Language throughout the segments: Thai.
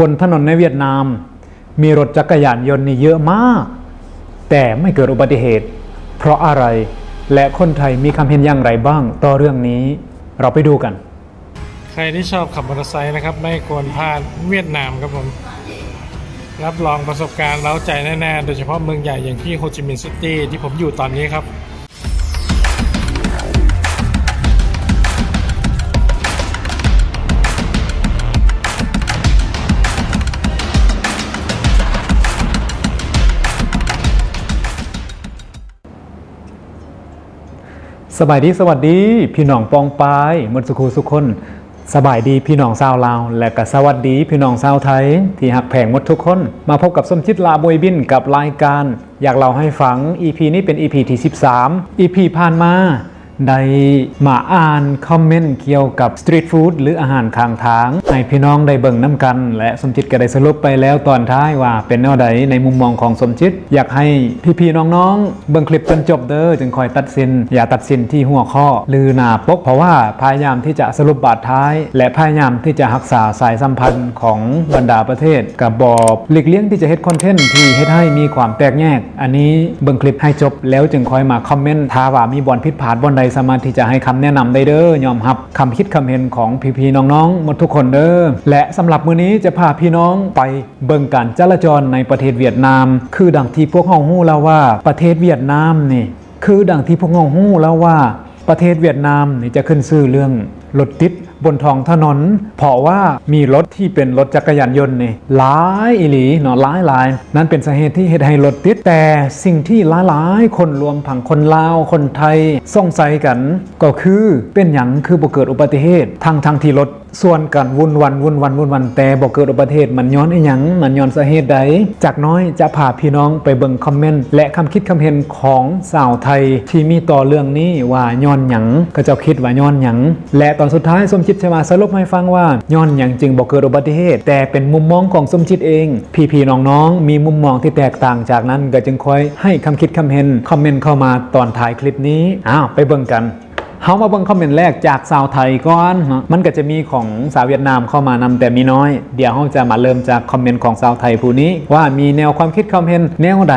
บนถนนในเวียดนาม มีรถจักรยานยนต์นี่เยอะมาก แต่ไม่เกิดอุบัติเหตุ เพราะอะไรและคนไทยมีคำเห็นอย่างไรบ้าง ต่อเรื่องนี้เราไปดูกัน ใครที่ชอบขับมอเตอร์ไซค์นะครับ ไม่ควรพลาดเวียดนามครับผมรับรองประสบการณ์เล้าใจแน่ๆ โดยเฉพาะเมืองใหญ่อย่างที่โฮจิมินห์ซิตี้ที่ผมอยู่ตอนนี้ครับ สบายดีสวัสดี พี่น้องปองปายมดสุขุสุขคนสบายดีพี่น้องชาวลาว และก็สวัสดีพี่น้องชาวไทย ที่หักแผงหมดทุกคน มาพบกับสมชิดลาบวยบินกับรายการ อยากเล่าให้ฟัง EP นี้เป็น EP ที่ 13 EP ผ่านมา ได้มาอ่านคอมเมนต์เกี่ยวกับสตรีทฟู้ดหรืออาหารข้างทาง ให้พี่น้องได้เบิ่งน้ำกัน และสมจิตก็ได้สรุปไปแล้วตอนท้ายว่าเป็นแนวใดในมุมมองของสมจิต อยากให้พี่ๆน้องๆ เบิ่งคลิปจนจบเด้อจึงคอยตัดสิน อย่าตัดสินที่หัวข้อ หรือหน้าปก เพราะว่าพยายามที่จะสรุปบาทท้าย และพยายามที่จะรักษาสายสัมพันธ์ของบรรดาประเทศ กับบอบหลีกเลี่ยงที่จะเฮ็ดคอนเทนต์ที่เฮ็ดให้มีความแตกแยก อันนี้เบิ่งคลิปให้จบแล้วจึงคอยมาคอมเมนต์ท้าว่ามีบอลผิดพลาดบอลใดสามารถที่จะให้คำแนะนำได้เด้อยอมรับคำคิดคำเห็นของพี่ๆน้องๆหมดทุกคนเด้อและสำหรับมื้อนี้จะพาพี่น้องไปเบิ่งการจราจรในประเทศเวียดนาม คือดังที่พวกเฮาฮู้แล้วว่าประเทศเวียดนามนี่คือดังที่พวกเฮาฮู้แล้วว่าประเทศเวียดนามนี่จะขึ้นชื่อเรื่องรถติด บนท้องถนน เพราะว่ามีรถที่เป็นรถจักรยานยนต์นี่หลายอีหลีเนาะหลายหลายนั่นเป็นสาเหตุที่เหตุให้รถติดแต่สิ่งที่หลายหลายคนรวมผังคนลาวคนไทยสงสัยกัน ก็คือเป็นหยังคือบ่เกิดอุบัติเหตุทั้งทั้งที่รถส่วนกันวุ่นวันวุ่นวันวุ่นวันแต่บ่เกิดอุบัติเหตุมันย้อนอีหยังมันย้อนสาเหตุใดจากน้อยจะพาพี่น้องไปเบิ่งคอมเมนต์และคำคิดคำเห็นของสาวไทยที่มีต่อเรื่องนี้ว่าย้อนหยังก็จ้าคิดว่าย้อนหยังและตอนสุดท้ายสมคิดจะมาสรุปให้ฟังว่าย้อนหยังจึงบ่เกิดอุบัติเหตุ แต่เป็นมุมมองของสมคิดเอง พี่ๆน้องๆมีมุมมองที่แตกต่างจากนั้นก็จึงคอยให้คำคิดคำเห็นคอมเมนต์เข้ามาตอนถ่ายคลิปนี้อ้าวไปเบิ่งกันเฮามาเบิ่งคอมเมนต์แรกจากสาวไทยก่อนนะมันก็จะมีของสาวเวียดนามเข้ามานำแต่มีน้อย เดี๋ยวเฮาจะมาเริ่มจากคอมเมนต์ของสาวไทยผู้นี้ ว่ามีแนวความคิดความเห็นแนวใด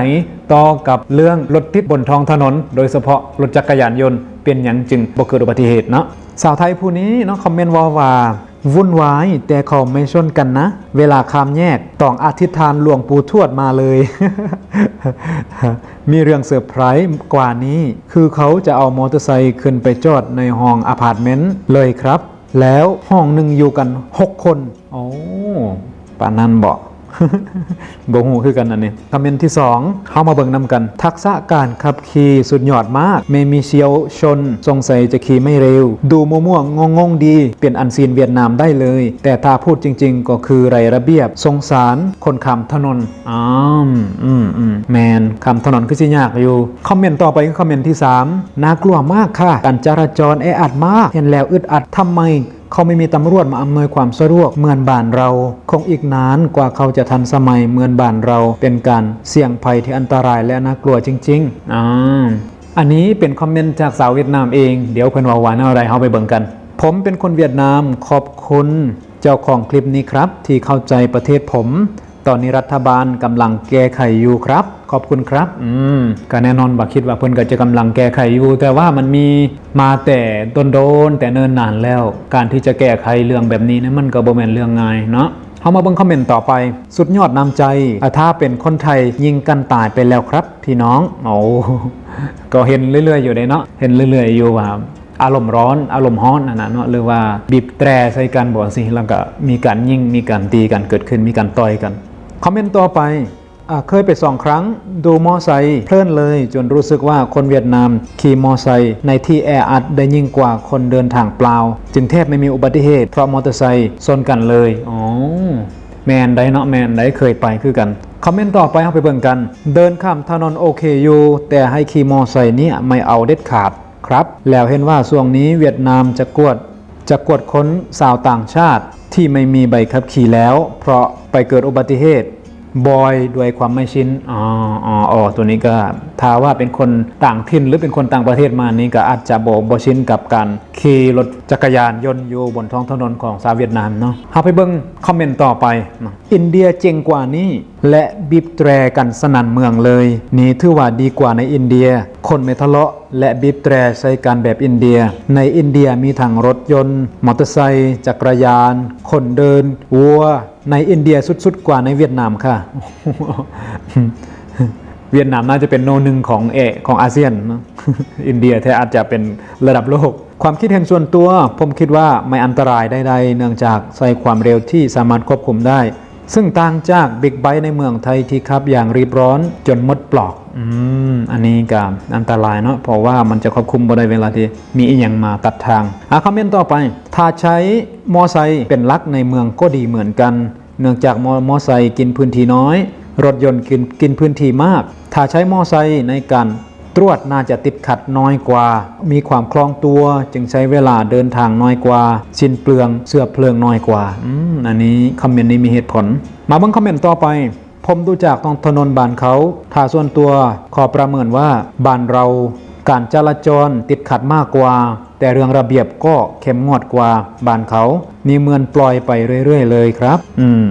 ต่อกับเรื่องรถติดบนท้องถนน โดยเฉพาะรถจักรยานยนต์เป็นหยังจึงบ่เกิดอุบัติเหตุเนาะ สาวไทยผู้นี้เนาะคอมเมนต์วาวาวุ่นวายแต่เขาไม่ชนกันนะ เวลาคามแยกต้องอธิษฐานหลวงปู่ทวดมาเลย มีเรื่องเซอร์ไพรส์กว่านี้ คือเขาจะเอามอเตอร์ไซค์ขึ้นไปจอดในห้องอพาร์ตเมนต์เลยครับ แล้วห้องหนึ่งอยู่กัน 6 คน โอ้ปานันบอก บ่ฮู้คือกันอันนี้คอมเมนต์ที่2เข้ามาเบิ่งนำกัน ทักษะการขับขี่สุดยอดมากไม่มีเชียวชน สงสัยจะขี่ไม่เร็ว ดูมั่วๆงงๆดี เป็นอันซีนเวียดนามได้เลย แต่ถ้าพูดจริง ๆ ก็คือไรระเบียบ สงสารคนข้ามถนนอ้ามอืมอืมแมนข้ามถนนคือสิยากอยู่คอมเมนต์ต่อไปคือคอมเมนต์ที่3น่ากลัวมากค่ะการจราจรแออัดมาก เห็นแล้วอึดอัดทำไม เขาไม่มีตำรวจมาอำนวยความสะดวกเหมือนบ้านเรา คงอีกนานกว่าเขาจะทันสมัยเหมือนบ้านเรา เป็นการเสี่ยงภัยที่อันตรายและน่ากลัวจริงๆอ่าอันนี้เป็นคอมเมนต์จากสาวเวียดนามเอง เดี๋ยวเพิ่นว่าหวานอะไรเฮาไปเบิ่งกัน ผมเป็นคนเวียดนามขอบคุณเจ้าของคลิปนี้ครับ ที่เข้าใจประเทศผม ตอนนี้รัฐบาลกำลังแก้ไขอยู่ครับข อบคุณครับ อืมก็แน่นอนว่าคิดว่าเพิ่นก็จะกำลังแก้ไขอยู่ แต่ว่ามันมีมาแต่ต้นโดนๆแต่เนิ่นนานแล้ว การที่จะแก้ไขเรื่องแบบนี้เนะมันก็บ่แม่นเรื่องง่ายเนาะเอามาเบิ่งคอมเมนต์ต่อไป สุดยอดน้ำใจอะถ้าเป็นคนไทยยิงกันตายไปแล้วครับ พี่น้องโอ้ก็เห็นเรื่อย ๆ อยู่เลยเนาะเห็นเรื่อย ๆ อยู่ว่าอารมณ์ร้อนอารมณ์ฮ้อนนะนะเนาะหรือว่าบีบแตรใส่กันบอกสิแล้วก็มีการยิงมีการตีกันเกิดขึ้นมีการต่อยกันคอมเมนต์ต่อไปอะ เคยไปสองครั้งดูมอไซค์เพลินเลยจนรู้สึกว่าคนเวียดนาม ขี่มอไซค์ในที่แออัดได้ยิ่งกว่าคนเดินทางเปล่า จึงแทบไม่มีอุบัติเหตุเพราะมอเตอร์ไซค์ชนกันเลยอ๋อแมนได้เนาะแมนได้เคยไปคือกันคอมเมนต์ต่อไปเอาไปเบิ่งกัน เดินข้ามถนนโอเคอยู่แต่ให้ขี่มอไซค์นี่ยไม่เอาเด็ดขาดครับ แล้วเห็นว่าช่วงนี้เวียดนามจะกวดจะกวดค้นสาวต่างชาติที่ไม่มีใบขับขี่แล้ว เพราะไปเกิดอุบัติเหตุ บอยด้วยความไม่ชินอ๋ออ๋อออตัวนี้ก็ถ้าว่าเป็นคนต่างถิ่นหรือเป็นคนต่างประเทศมานี่ก็อาจจะบอกบอชินกับการขี่รถจักรยานยนต์อยู่บนท้องถนนของชาวเวียดนามเนาะเอาไปเบิ้งคอมเมนต์ต่อไปอินเดียเจ๋งกว่านี้ และบีบแตรกันสนั่นเมืองเลย นี่ถือว่าดีกว่าในอินเดีย คนไม่ทะเลาะ และบีบแตรใส่กันแบบอินเดีย ในอินเดียมีทั้งรถยนต์ มอเตอร์ไซค์จักรยาน คนเดิน วัว ในอินเดียสุดๆกว่าในเวียดนามค่ะ เวียดนามน่าจะเป็นโนหนึ่งของเอของอาเซียน อินเดียแท้อาจจะเป็นระดับโลกความคิดเห็นส่วนตัว ผมคิดว่าไม่อันตรายใดๆเนื่องจากใส่ความเร็วที่สามารถควบคุมได้ ซึ่งต่างจากบิ๊กไบค์ในเมืองไทยที่ขับอย่างรีบร้อนจนมดปลอกอืมอันนี้ก็อันตรายเนาะเพราะว่ามันจะควบคุมบ่ได้เวลาที่มีอีหยังมาตัดทางอะคอมเมนต์ต่อไป ถ้าใช้มอไซค์เป็นลักในเมืองก็ดีเหมือนกัน เนื่องจากมอมอไซค์กินพื้นที่น้อย รถยนต์กินกินพื้นที่มาก ถ้าใช้มอไซค์ในการ ตรวจน่าจะติดขัดน้อยกว่า มีความคล่องตัวจึงใช้เวลาเดินทางน้อยกว่า สิ้นเปลืองเสื้อเพลิงน้อยกว่าอืมอันนี้คอมเมนต์นี้มีเหตุผล มาเบิ่งคอมเมนต์ต่อไปผมดูจากตองถนนบ้านเขา ถ้าส่วนตัวขอประเมินว่าบ้านเราการจราจรติดขัดมากกว่า แต่เรื่องระเบียบก็เข้มงวดกว่าบ้านเขา นี่เหมือนปล่อยไปเรื่อย ๆ เลยครับ อืม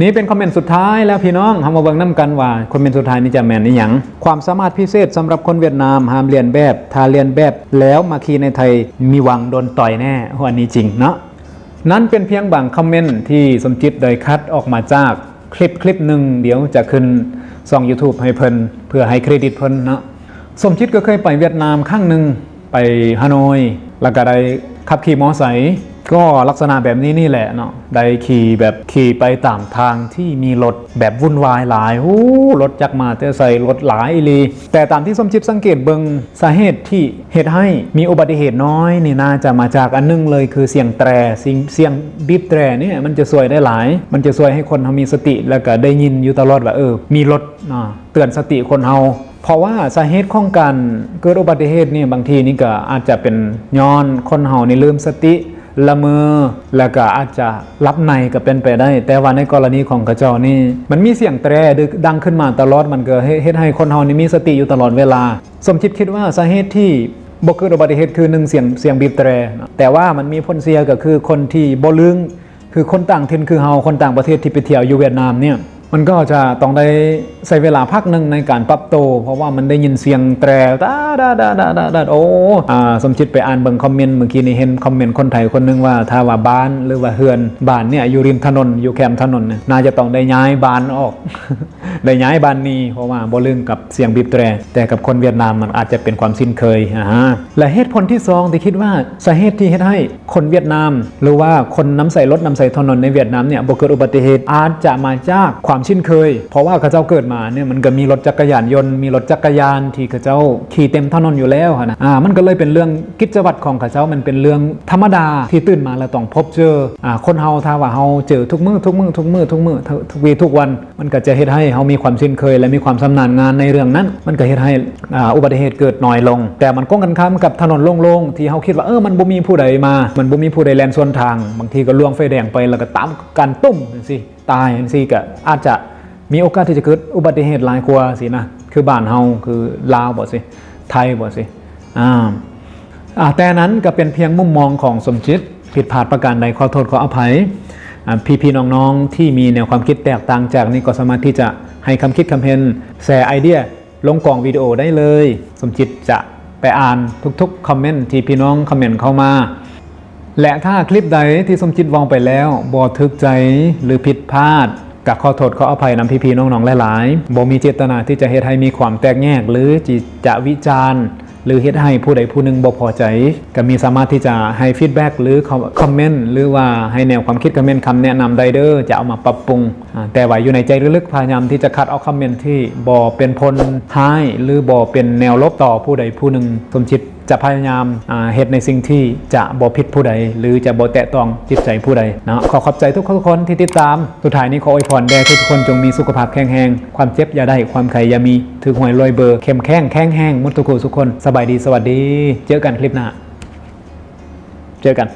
นี่เป็นคอมเมนต์สุดท้ายแล้วพี่น้องทำมาเบิ่งน้ำกันว่าคอมเมนต์สุดท้ายนี่จะแมนนี่หยังความสามารถพิเศษสำหรับคนเวียดนามห้ามเรียนแบบถ้าเรียนแบบแล้วมาขี่ในไทยมีหวังโดนต่อยแน่ว่านี้จริงเนาะนั่นเป็นเพียงบางคอมเมนต์ที่สมจิตได้คัดออกมาจากคลิปคลิปหนึ่งเดี๋ยวจะขึ้นส่อง YouTube ให้เพิ่นเพื่อให้เครดิตเพิ่นเนาะสมจิตก็เคยไปเวียดนามครั้งหนึ่งไปฮานอย แล้วก็ได้ขับขี่มอไซค์ ก็ลักษณะแบบนี้นี่แหละเนาะได้ขี่แบบขี่ไปตามทางที่มีรถแบบวุ่นวายหลายโอ้รถจักมาเตอร์ไซค์รถหลายลี แต่ตามที่สมจิตสังเกตเบิงสาเหตุที่เหตุให้มีอุบัติเหตุน้อยนี่น่าจะมาจากอันหนึงเลยคือเสียงแตรเสียงเสียงบีบแตรเนี่ยมันจะสวยได้หลาย มันจะสวยให้คนเขามีสติแล้วก็ได้ยินอยู่ตลอดว่าเออ มีรถเนาะเตือนสติคนเฮาเพราะว่าสาเหตุของการเกิดอุบัติเหตุนี่บางทีนี่ก็อาจจะเป็นย้อนคนเฮานี่ลืมสติ ละเมอแล้วก็อาจจะรับในก็เป็นไปได้ แต่ว่าในกรณีของกระเจ้านี่มันมีเสียงแตรดังขึ้นมาตลอดมันก็เฮ็ดให้คนเฮานี่มีสติอยู่ตลอดเวลา สมคิดคิดว่าสาเหตุที่บ่เกิดอุบัติเหตุคือหนึ่งเสียงเสียงบีบแตร แต่ว่ามันมีผลเสียก็คือคนที่บ่ลึงคือคนต่างถิ่นคือเฮาคนต่างประเทศที่ไปเที่ยวอยู่เวียดนามเนี่ย มันก็จะต้องได้ใช้เวลาพักหนึ่งในการปรับโต เพราะว่ามันได้ยินเสียงแตรดาดาดาดาดาดาโอ้อ่าสมจิตไปอ่านเบิ่งคอมเมนต์เมื่อกี้นี้เห็นคอมเมนต์คนไทยคนหนึงว่าถ้าว่าบ้านหรือว่าเฮือนบ้านเนี่ยอยู่ริมถนนอยู่แคมถนนน่น่าจะต้องได้ย้ายบ้านออก ได้ย้ายบ้านนี้เพราะว่าบ่ลึงกับเสียงบีบแตร แต่กับคนเวียดนามมันอาจจะเป็นความสิ้นเคยอ่าฮะและเหตุผลที่สองที่คิดว่าสาเหตุที่เฮ็ดให้คนเวียดนาม หรือว่าคนน้ำใส่รถน้ำใส่ถนนในเวียดนามเนี่ยบ่เกิดอุบัติเหตุอาจจะมาจากความชินเคย เพราะว่าเขาเจ้าเกิดมาเนี่ยมันก็มีรถจักรยานยนต์มีรถจักรยานที่เขาเจ้าขี่เต็มถนนอยู่แล้วนะอ่ามันก็เลยเป็นเรื่องกิจวัตรของเขาเจ้ามันเป็นเรื่องธรรมดาที่ตื่นมาแล้วต้องพบเจออ่าคนเฮาถ้าว่าเฮาเจอทุกมือทุกมือทุกมือทุกมือทุกทุกวีทุกวัน มันก็จะเฮ็ดให้เฮามีความชินเคย และมีความชำนาญงานในเรื่องนั้น มันก็เฮ็ดให้อ่าอุบัติเหตุเกิดน้อยลง แต่มันก้งกันข้ามกับถนนโล่งๆที่เฮาคิดว่าเออมันบ่มีผู้ใดมา มันบ่มีผู้ใดแล่นส่วนทาง บางทีก็ล่วงไฟแดงไปแล้วก็ตามกันตุ้มจังซี่ ตายจังซี่ก็อาจจะมีโอกาสที่จะเกิดอุบัติเหตุหลายกว่าสินะคือบ้านเฮาคือลาวบ่สิไทยบ่สิอ่าอ่าแต่นั้นก็เป็นเพียงมุมมองของสมจิตผิดพลาดประการใดขอโทษขออภัยอ่าพี่น้องๆ ที่มีแนวความคิดแตกต่างจากนี้ก็สามารถที่จะให้คำคิดคำเห็นแชร์ไอเดีย ลงกล่องวิดีโอได้เลย สมจิตจะไปอ่านทุกๆคอมเมนต์ที่พี่น้องคอมเมนต์เข้ามา และถ้าคลิปใดที่สมจิตวางไปแล้วบ่ทึกใจหรือผิดพลาดกับขอโทษขออภัยนำพี่ๆน้องๆหลายๆบ่มีเจตนาที่จะเฮ็ดให้มีความแตกแยก หรือจิจะวิจารณ์หรือเฮ็ดให้ผู้ใดผู้หนึ่งบ่พอใจ ก็มีสามารถที่จะให้ฟีดแบ็กหรือคอมเมนต์หรือว่าให้แนวความคิดคอมเมนต์คำแนะนำใดเด้อจะเอามาปรับปรุง แต่ว่าอยู่ในใจลึกๆพยายามที่จะคัดเอาคอมเมนต์ที่บ่เป็นพลท้ายหรือบ่เป็นแนวลบต่อผู้ใดผู้หนึ่งสมจิต จะพยายามเหตุในสิ่งที่จะบ่ผิดผู้ใด หรือจะบ่แตะต้องจิตใจผู้ใดนะขอขอบใจทุกคนที่ติดตาม สุดท้ายนี้ขออวยพรแด่ทุกคนจงมีสุขภาพแข็งแรงความเจ็บอย่าได้ความไข่อย่ามีถือหวยรวยเบอร์เข้มแข็งแข็งแห้งหมดทุกคนทุกคน สบายดีสวัสดี เจอกันคลิปหน้า เจอกัน